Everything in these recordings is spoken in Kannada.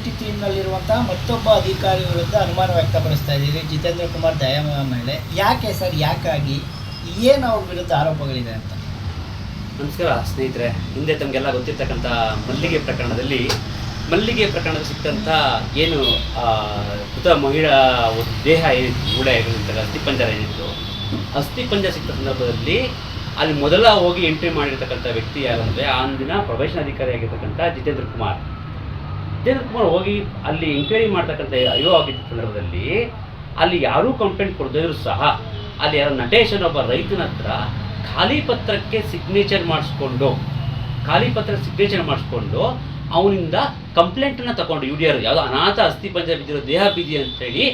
ಮತ್ತೊಬ್ಬ ಅಧಿಕಾರಿ ವಿರುದ್ಧ ಅನುಮಾನ ವ್ಯಕ್ತಪಡಿಸ್ತಾ ಇದ್ದೀರಿ ಜಿತೇಂದ್ರ ಕುಮಾರ್ ದಯಾಮ ಮಹಿಳೆ ಯಾಕೆ ಸರ್? ಯಾಕಾಗಿ? ಏನು ಅವ್ರ ವಿರುದ್ಧ ಆರೋಪಗಳಿದೆ ಅಂತ? ನಮಸ್ಕಾರ ಸ್ನೇಹಿತರೆ. ಹಿಂದೆ ತಮಗೆಲ್ಲ ಗೊತ್ತಿರ್ತಕ್ಕಂಥ ಮಲ್ಲಿಗೆ ಪ್ರಕರಣದಲ್ಲಿ ಮಲ್ಲಿಗೆ ಪ್ರಕರಣದಲ್ಲಿ ಸಿಕ್ಕಂಥ ಏನು ಆ, ಮೃತ ಮಹಿಳಾ ದೇಹ ಏನಿತ್ತು ಮೂಡ ಆಗಿರ್ತಕ್ಕ ಅಸ್ಥಿಪಂಜರ ಏನಿತ್ತು ಅಸ್ಥಿಪಂಜರ ಸಿಕ್ಕ ಸಂದರ್ಭದಲ್ಲಿ ಅಲ್ಲಿ ಮೊದಲ ಹೋಗಿ ಎಂಟ್ರಿ ಮಾಡಿರ್ತಕ್ಕಂಥ ವ್ಯಕ್ತಿ ಯಾರಂದರೆ ದಿನ ಪ್ರೊಬೇಷನ್ ಅಧಿಕಾರಿಯಾಗಿರ್ತಕ್ಕಂಥ ಜಿತೇಂದ್ರ ಕುಮಾರ್. ಜಿತೇಂದ್ರ ಕುಮಾರ್ ಹೋಗಿ ಅಲ್ಲಿ ಎಂಕ್ವೈರಿ ಮಾಡ್ತಕ್ಕಂಥ ಅಯ್ಯೋ ಆಗಿದ್ದ ಸಂದರ್ಭದಲ್ಲಿ ಅಲ್ಲಿ ಯಾರೂ ಕಂಪ್ಲೇಂಟ್ ಕೊಡದಿದ್ರು ಸಹ ಅಲ್ಲಿ ಯಾರೋ ನಟೇಶ್ ಅನ್ನೋ ಒಬ್ಬ ರೈತನ ಹತ್ರ ಖಾಲಿ ಪತ್ರಕ್ಕೆ ಸಿಗ್ನೇಚರ್ ಮಾಡಿಸ್ಕೊಂಡು, ಖಾಲಿ ಪತ್ರ ಸಿಗ್ನೇಚರ್ ಮಾಡಿಸ್ಕೊಂಡು ಅವನಿಂದ ಕಂಪ್ಲೇಂಟನ್ನು ತಗೊಂಡು ಯು ಡಿ ಆರ್ ಯಾವುದೋ ಅನಾಥ ಅಸ್ಥಿ ಪಂಜ ಬಿದ್ದಿರೋ ದೇಹ ಬಿದ್ದಿ ಅಂತೇಳಿ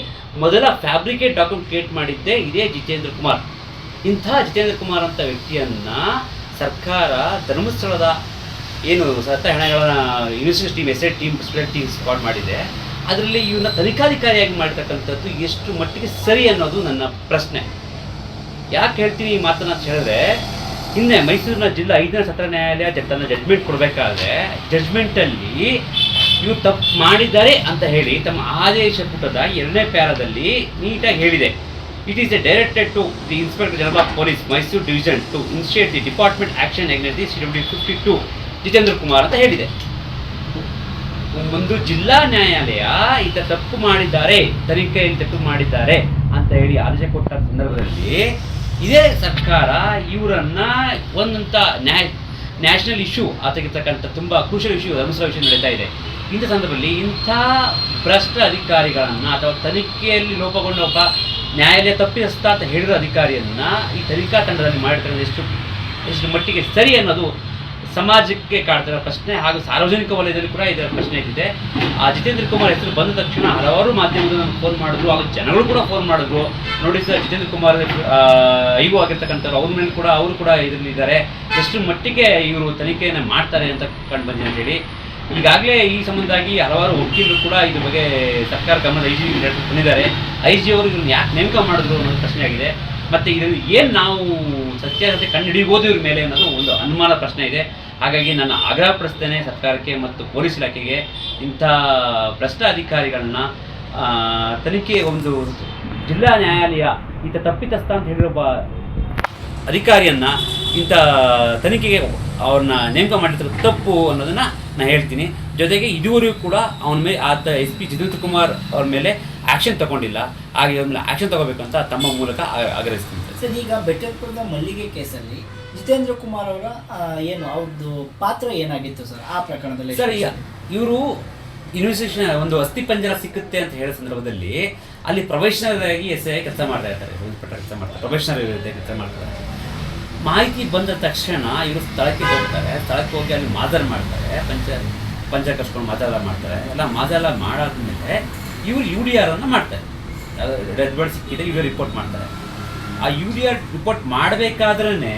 ಮೊದಲ ಫ್ಯಾಬ್ರಿಕೇಟ್ ಡಾಕ್ಯುಮೆಂಟ್ ಕ್ರಿಯೇಟ್ ಮಾಡಿದ್ದೇ ಇದೇ ಜಿತೇಂದ್ರ ಕುಮಾರ್. ಇಂಥ ಜಿತೇಂದ್ರ ಕುಮಾರ್ ಅಂತ ವ್ಯಕ್ತಿಯನ್ನು ಸರ್ಕಾರ ಧರ್ಮಸ್ಥಳದ ಏನು ಸತ್ತ ಹೆಣಗಳನ್ನ university team S team special team spot ಮಾಡಿದೆ. ಅದರಲ್ಲಿ ಇವನ್ನ ತನಿಖಾಧಿಕಾರಿಯಾಗಿ ಮಾಡ್ತಕ್ಕಂಥದ್ದು ಎಷ್ಟು ಮಟ್ಟಿಗೆ ಸರಿ ಅನ್ನೋದು ನನ್ನ ಪ್ರಶ್ನೆ. ಯಾಕೆ ಹೇಳ್ತೀನಿ ಈ ಮಾತನ್ನ ಅಂತ ಹೇಳಿದ್ರೆ, ಹಿಂದೆ ಮೈಸೂರಿನ ಜಿಲ್ಲಾ ಐದನೇ ಸತ್ರ ನ್ಯಾಯಾಲಯ ತನ್ನ ಜಡ್ಜ್ಮೆಂಟ್ ಕೊಡಬೇಕಾದ್ರೆ ಜಡ್ಜ್ಮೆಂಟಲ್ಲಿ ಇವ್ರು ತಪ್ಪು ಮಾಡಿದ್ದಾರೆ ಅಂತ ಹೇಳಿ, ತಮ್ಮ ಆದೇಶ ಪುಟದ ಎರಡನೇ ಪ್ಯಾರದಲ್ಲಿ ನೀಟಾಗಿ ಹೇಳಿದೆ. It is a directed to the inspector general of police Mysuru division to initiate the department action against the C W fifty two Jitendra Kumar ಅಂತ ಹೇಳಿದೆ. ಒಂದು ಜಿಲ್ಲಾ ನ್ಯಾಯಾಲಯ ಈತ ತಪ್ಪು ಮಾಡಿದ್ದಾರೆ, ತನಿಖೆ ತಪ್ಪು ಮಾಡಿದ್ದಾರೆ ಅಂತ ಹೇಳಿ ಆದೇಶ ಕೊಟ್ಟ ಸಂದರ್ಭದಲ್ಲಿ ಇದೇ ಸರ್ಕಾರ ಇವರನ್ನ ಒಂದಂತ ನ್ಯಾ, ನ್ಯಾಷನಲ್ ಇಶ್ಯೂ ಆಗಿರ್ತಕ್ಕಂಥ ತುಂಬ ಕ್ರೂಷಲ್ ಇಶ್ಯೂ, ಧರ್ಮಸ್ಥಳ ವಿಷಯ ನಡೀತಾ ಇದೆ. ಇಂಥ ಸಂದರ್ಭದಲ್ಲಿ ಇಂಥ ಭ್ರಷ್ಟ ಅಧಿಕಾರಿಗಳನ್ನು ಅಥವಾ ತನಿಖೆಯಲ್ಲಿ ಲೋಪಗೊಂಡ ಒಬ್ಬ ನ್ಯಾಯಾಲಯ ತಪ್ಪಿಸ್ತಾ ಅಂತ ಹೇಳಿರೋ ಅಧಿಕಾರಿಯನ್ನ ಈ ತನಿಖಾ ತಂಡದಲ್ಲಿ ಮಾಡಿರ್ತಕ್ಕಂಥ ಎಷ್ಟು ಎಷ್ಟು ಮಟ್ಟಿಗೆ ಸರಿ ಅನ್ನೋದು ಸಮಾಜಕ್ಕೆ ಕಾಡ್ತಿರೋ ಪ್ರಶ್ನೆ ಹಾಗೂ ಸಾರ್ವಜನಿಕ ವಲಯದಲ್ಲಿ ಕೂಡ ಇದರ ಪ್ರಶ್ನೆ ಇದ್ದಿದೆ ಆ ಜಿತೇಂದ್ರ ಕುಮಾರ್ ಹೆಸರು ಬಂದ ತಕ್ಷಣ ಹಲವಾರು ಮಾಧ್ಯಮಗಳು ಫೋನ್ ಮಾಡಿದ್ರು ಹಾಗೂ ಜನಗಳು ಕೂಡ ಫೋನ್ ಮಾಡಿದ್ರು. ನೋಡಿ ಸರ್, ಜಿತೇಂದ್ರ ಕುಮಾರ್ ಐಗೂ ಆಗಿರ್ತಕ್ಕಂಥವ್ರು, ಅವ್ರ ಮೇಲೆ ಕೂಡ ಅವರು ಕೂಡ ಇದರಲ್ಲಿ ಇದ್ದಾರೆ ಎಷ್ಟು ಮಟ್ಟಿಗೆ ಇವರು ತನಿಖೆಯನ್ನು ಮಾಡ್ತಾರೆ ಅಂತ ಕಂಡು ಬಂದಿದೆ ಅಂತೇಳಿ ಈಗಾಗಲೇ ಈ ಸಂಬಂಧವಾಗಿ ಹಲವಾರು ವಕೀಲರು ಕೂಡ ಇದ್ರ ಬಗ್ಗೆ ಸರ್ಕಾರ ಗಮನ ಐ ಜಿ ಬಂದಿದ್ದಾರೆ ಐ ಜಿ ಅವರು ಇವ್ರನ್ನ ಯಾಕೆ ನೇಮಕ ಮಾಡಿದ್ರು ಅನ್ನೋದು ಪ್ರಶ್ನೆ ಆಗಿದೆ. ಮತ್ತೆ ಇದನ್ನು ಏನು ನಾವು ಸತ್ಯಾಸತ್ಯ ಕಂಡು ಹಿಡಿಬೋದು ಇವ್ರ ಮೇಲೆ ಅನ್ನೋದು ಒಂದು ಅನುಮಾನ ಪ್ರಶ್ನೆ ಇದೆ. ಹಾಗಾಗಿ ನನ್ನ ಆಗ್ರಹ ಪಡಿಸ್ತೇನೆ ಸರ್ಕಾರಕ್ಕೆ ಮತ್ತು ಪೊಲೀಸ್ ಇಲಾಖೆಗೆ ಇಂಥ ಭ್ರಷ್ಟ ಅಧಿಕಾರಿಗಳನ್ನ ತನಿಖೆ ಒಂದು ಜಿಲ್ಲಾ ನ್ಯಾಯಾಲಯ ಇಂಥ ತಪ್ಪಿತಸ್ಥ ಅಂತ ಹೇಳಿರೋ ಅಧಿಕಾರಿಯನ್ನು ಅಧಿಕಾರಿಯನ್ನ ಇಂಥ ತನಿಖೆಗೆ ಅವ್ರನ್ನ ನೇಮಕ ಮಾಡಿದ್ರೆ ತಪ್ಪು ಅನ್ನೋದನ್ನ ನಾನು ಹೇಳ್ತೀನಿ. ಜೊತೆಗೆ ಇದುವರೆಗೂ ಕೂಡ ಅವನ ಮೇಲೆ ಆತ ಎಸ್ ಪಿ ಜಿತೇಂದ್ರ ಕುಮಾರ್ ಅವ್ರ ಮೇಲೆ ಆ್ಯಕ್ಷನ್ ತಗೊಂಡಿಲ್ಲ ಹಾಗೆ ಆ್ಯಕ್ಷನ್ ತಗೋಬೇಕಂತ ತಮ್ಮ ಮೂಲಕ ಆಗ್ರಹಿಸ್ತೀನಿ ಸರ್. ಈಗ ಬೆಟ್ಟಪುರದ ಮಲ್ಲಿಗೆ ಕೇಸಲ್ಲಿ ಜಿತೇಂದ್ರ ಕುಮಾರ್ ಅವರ ಏನು ಅವ್ರದ್ದು ಪಾತ್ರ ಏನಾಗಿತ್ತು ಸರ್ ಆ ಪ್ರಕರಣದಲ್ಲಿ? ಸರ್ ಈಗ ಇವರು ಇನ್ವೆಸ್ಟಿಗೇಷನ್ ಒಂದು ಅಸ್ಥಿ ಪಂಜರ ಸಿಕ್ಕುತ್ತೆ ಅಂತ ಹೇಳೋ ಸಂದರ್ಭದಲ್ಲಿ ಅಲ್ಲಿ ಪ್ರೊಫೆಷನಲ್ ಆಗಿ ಎಸ್ ಐ ಕೆಲಸ ಮಾಡ್ತಾ ಇರ್ತಾರೆ ಸಂಬಂಧಪಟ್ಟ ಕೆಲಸ ಮಾಡ್ತಾರೆ ಪ್ರೊಫೆಷನಲ್ ಕೆಲಸ ಮಾಡ್ತಾರೆ. ಮಾಹಿತಿ ಬಂದ ತಕ್ಷಣ ಇವರು ಸ್ಥಳಕ್ಕೆ ಹೋಗ್ತಾರೆ ಸ್ಥಳಕ್ಕೆ ಹೋಗಿ ಅಲ್ಲಿ ಮಾದರ್ ಮಾಡ್ತಾರೆ ಪಂಚ ಪಂಚ ಕರ್ಸ್ಕೊಂಡು ಮಾತಾಡ ಮಾಡ್ತಾರೆ. ಎಲ್ಲ ಮಾತಾಡ ಮಾಡಾದ್ಮೇಲೆ ಇವರು ಯು ಡಿ ಆರ್ ಅನ್ನು ಮಾಡ್ತಾರೆ. ರೆಡ್ ಬರ್ಡ್ ಸಿಕ್ಕಿದೆ ಇವರು ರಿಪೋರ್ಟ್ ಮಾಡ್ತಾರೆ. ಆ ಯು ಡಿ ಆರ್ ರಿಪೋರ್ಟ್ ಮಾಡಬೇಕಾದ್ರೇ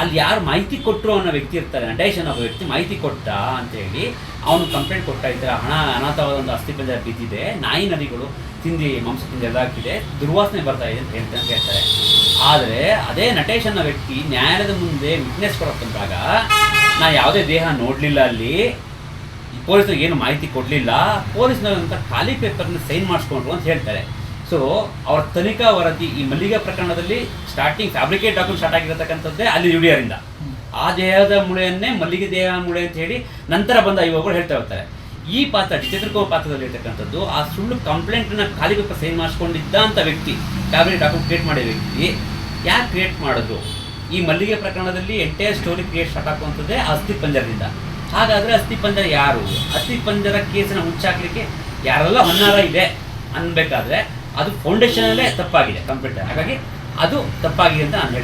ಅಲ್ಲಿ ಯಾರು ಮಾಹಿತಿ ಕೊಟ್ಟರು ಅನ್ನೋ ವ್ಯಕ್ತಿ ಇರ್ತಾರೆ, ನಟೇಶ್ ಅನ್ನೋ ವ್ಯಕ್ತಿ ಮಾಹಿತಿ ಕೊಟ್ಟ ಅಂತೇಳಿ ಅವನು ಕಂಪ್ಲೇಂಟ್ ಕೊಟ್ಟ ಈ ಥರ ಹಣ ಅನಾಥವಾದ ಒಂದು ಅಸ್ಥಿಪಂಜರ ಬಿದ್ದಿದೆ, ನಾಯಿ ನದಿಗಳು ತಿಂದು ಮಾಂಸ ತಿಂದು ಹಾಕಿದೆ, ದುರ್ವಾಸನೆ ಬರ್ತಾ ಇದೆ ಅಂತ ಹೇಳ್ತಾರೆ ಹೇಳ್ತಾರೆ. ಆದರೆ ಅದೇ ನಟೇಶ್ ಅನ್ನೋ ವ್ಯಕ್ತಿ ನ್ಯಾಯಾಲಯದ ಮುಂದೆ ವಿಟ್ನೆಸ್ ಕೊಡಕ್ಕೆ ಬಂದಾಗ ನಾ ಯಾವುದೇ ದೇಹ ನೋಡಲಿಲ್ಲ ಅಲ್ಲಿ ಪೊಲೀಸರಿಗೆ ಏನು ಮಾಹಿತಿ ಕೊಡಲಿಲ್ಲ. ಪೊಲೀಸ್ನವರಂತ ಖಾಲಿ ಪೇಪರ್ನ ಸೈನ್ ಮಾಡಿಸ್ಕೊಂಡ್ರು ಅಂತ ಹೇಳ್ತಾರೆ. ಸೊ ಅವರ ತನಿಖಾ ವರದಿ ಈ ಮಲ್ಲಿಗೆ ಪ್ರಕರಣದಲ್ಲಿ ಸ್ಟಾರ್ಟಿಂಗ್ ಫ್ಯಾಬ್ರಿಕೇಟ್ ಡಾಕ್ಯುಮೆಂಟ್ ಸ್ಟಾರ್ಟ್ ಆಗಿರತಕ್ಕಂಥದ್ದೇ ಅಲ್ಲಿ ಯುಡಿಯರಿಂದ ಆ ದೇಹದ ಮುಳೆಯನ್ನೇ ಮಲ್ಲಿಗೆ ದೇಹ ಮುಳೆ ಅಂತ ಹೇಳಿ ನಂತರ ಬಂದ ಇವಾಗಳು ಹೇಳ್ತಾ ಇರ್ತಾರೆ. ಈ ಪಾತ್ರ ಚಿತ್ರಕೋ ಪಾತ್ರದಲ್ಲಿ ಇರ್ತಕ್ಕಂಥದ್ದು ಆ ಸುಳ್ಳು ಕಂಪ್ಲೇಂಟನ್ನು ಖಾಲಿ ಪೇಪರ್ ಸೈನ್ ಮಾಡಿಸ್ಕೊಂಡಿದ್ದ ಅಂತ ವ್ಯಕ್ತಿ ಫ್ಯಾಬ್ರಿಕೇಟ್ ಡಾಕ್ಯುಮೆಂಟ್ ಕ್ರಿಯೇಟ್ ಮಾಡಿದ ವ್ಯಕ್ತಿ ಯಾಕೆ ಕ್ರಿಯೇಟ್ ಮಾಡೋದು ಈ ಮಲ್ಲಿಗೆ ಪ್ರಕರಣದಲ್ಲಿ ಎಂಟೈರ್ ಸ್ಟೋರಿ ಕ್ರಿಯೇಟ್ ಸ್ಟಾರ್ಟ್ ಆಗುವಂಥದ್ದೇ ಅಸ್ಥಿ ಪಂಜರದಿಂದ. ಹಾಗಾದ್ರೆ ಅಸ್ಥಿಪಂಜರ ಯಾರು? ಅಸ್ಥಿ ಪಂಜರ ಕೇಸನ್ನ ಮುಚ್ಚಾಕ್ಲಿಕ್ಕೆ ಯಾರೆಲ್ಲ ಹೊನ್ನಾರ ಇದೆ ಅನ್ಬೇಕಾದ್ರೆ ಅದು ಫೌಂಡೇಶನಲ್ಲೇ ತಪ್ಪಾಗಿದೆ ಕಂಪ್ಯೂಟರ್ ಹಾಗಾಗಿ ಅದು ತಪ್ಪಾಗಿದೆ ಅಂತ ನಾನು